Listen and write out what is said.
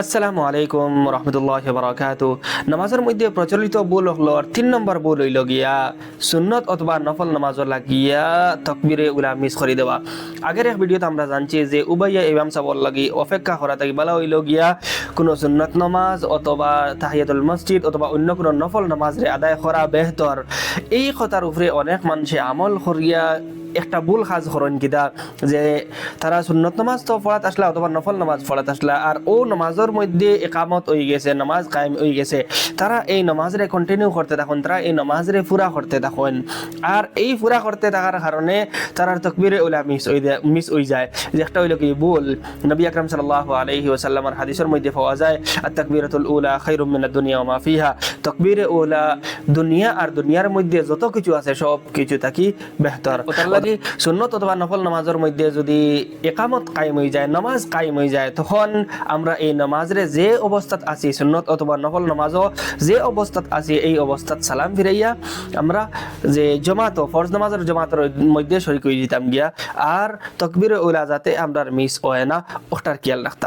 আসসালামু আলাইকুম রহমতুল্লাহ বারাকাতু। নামাজের মধ্যে প্রচলিত ভুল হলো তিন নম্বর ভুল হইল গিয়া সুন্নত অথবা নফল নামাজর লাগিয়া তকবিরে উলা মিস করে দেওয়া। আগের এক ভিডিওতে আমরা জানছি যে উবাইয়া ইমাম সাবর লাগি অপেক্ষা করা থাকি বলা হইল গিয়া কোনো সুন্নত নামাজ অথবা তাহিয়াতুল মসজিদ অথবা অন্য কোনো নফল নামাজরে আদায় করা বেহতর। এই কথার উপরে অনেক মানুষে আমল করিয়া একটা ভুল কাজ হরণ কিতা যে তারা সুন্নত নামাজ তো পড়াত আসলা অথবা নফল নামাজ পড়াত আসলা, আর ও নামাজের মধ্যে একামত হয়ে গেছে, নামাজ কায়েম হয়ে গেছে, তারা এই নামাজরে কন্টিনিউ করতে থাকুন, তারা এই নামাজরে পুরা করতে থাকুন। আর এই পুরা করতে থাকার কারণে তারার তকবিরে ওলা মিস হয়ে মিস হয়ে যায়। যে একটা হইল কি ভুল, নবী আকরাম সাল্লাল্লাহু আলাইহি ওয়াসাল্লামের হাদিসের মধ্যে পাওয়া যায় আর তাকবীরাতুল উলা মিনাদ দুনিয়া ওয়া মা ফিহা তকবীরে উলা দুনিয়া আর দুনিয়ার মধ্যে যত কিছু আছে সব কিছু থাকি বেহতর তার সুন্নত অথবা নফল নামাজের মধ্যে যদি একামত কায়েম হয়ে যায় নামাজ কায়েম হয়ে যায় তখন আমরা এই নামাজরে যে অবস্থাত আছি সুন্নত অথবা নফল নামাজও যে অবস্থাত আছি এই অবস্থাত সালাম ফিরাইয়া আমরা যে জমাত ফরজ নামাজের জমাতের মধ্যে শরিক হয়ে দিতাম গিয়া আর তকবির ওলা যাতে আমরা মিস হয় না ওটার খেয়াল রাখতাম।